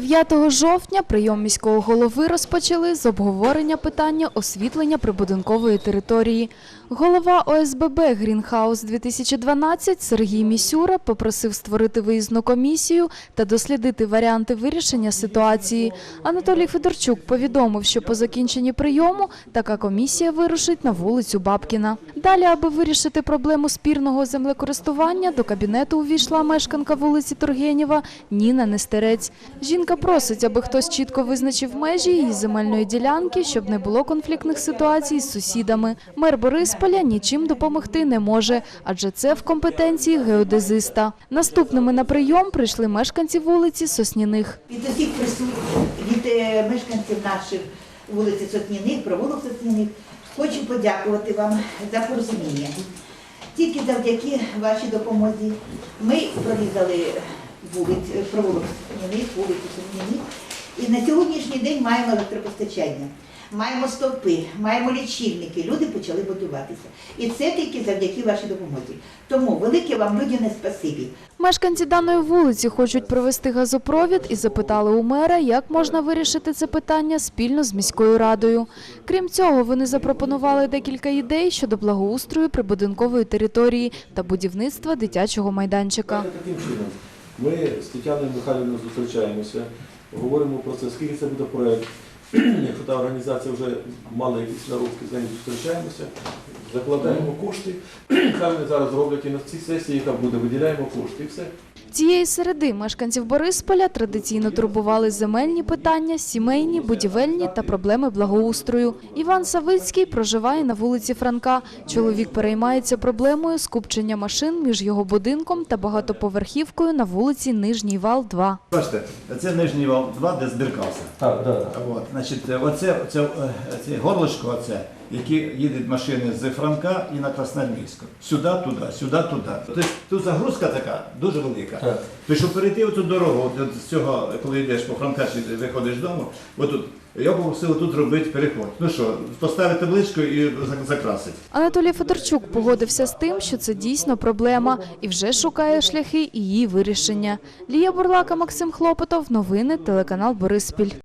9 жовтня прийом міського голови розпочали з обговорення питання освітлення прибудинкової території. Голова ОСББ «Грінхаус 2012» Сергій Місюра попросив створити виїзну комісію та дослідити варіанти вирішення ситуації. Анатолій Федорчук повідомив, що по закінченні прийому така комісія вирушить на вулицю Бабкіна. Далі, аби вирішити проблему спірного землекористування, до кабінету увійшла мешканка вулиці Тургенєва Ніна Нестерець. Жінка просить, аби хтось чітко визначив межі її земельної ділянки, щоб не було конфліктних ситуацій з сусідами. Мер Борисполя нічим допомогти не може, адже це в компетенції геодезиста. Наступними на прийом прийшли мешканці вулиці Сосняних. Від усіх присутніх, від е, мешканців наших вулиці Сотніних, провулок Сотніних, хочу подякувати вам за порозуміння. Тільки завдяки вашій допомозі ми прорізали вулиць, провулок Сотніних, вулицю Сотніних, і на сьогоднішній день маємо електропостачання. Маємо стовпи, маємо лічильники, люди почали будуватися. І це тільки завдяки вашій допомозі. Тому велике вам людяне спасибі. Мешканці даної вулиці хочуть провести газопровід і запитали у мера, як можна вирішити це питання спільно з міською радою. Крім цього, вони запропонували декілька ідей щодо благоустрою прибудинкової території та будівництва дитячого майданчика. Таким чином, ми з Тетяною Михайлівною зустрічаємося, говоримо про це, скільки це буде проєкт. Якщо та організація вже мала якісь наробки, з нею зустрічаємося, закладаємо кошти. Хай вони зараз роблять і на цій сесії, яка буде, виділяємо кошти і все. Цієї середи мешканців Борисполя традиційно турбували земельні питання, сімейні, будівельні та проблеми благоустрою. Іван Савицький проживає на вулиці Франка. Чоловік переймається проблемою скупчення машин між його будинком та багатоповерхівкою на вулиці Нижній Вал 2. Бачите, це нижній вал 2, де збіркався. Так, так. От, значить, оце, оце, е, це горлишко, оце, які їдуть машини з Франка і на Красноармійську. Сюди, туди, сюди, туди. Тобто тут загрузка така дуже велика. Так. Тобто, щоб перейти оцю дорогу, от з цього, коли йдеш по Франка, чи виходиш дому, отут, я попросив тут робити переход. Ну що, поставити табличку і зак- закрасити. Анатолій Федорчук погодився з тим, що це дійсно проблема і вже шукає шляхи її вирішення. Лія Бурлака, Максим Хлопотов. Новини телеканал Бориспіль.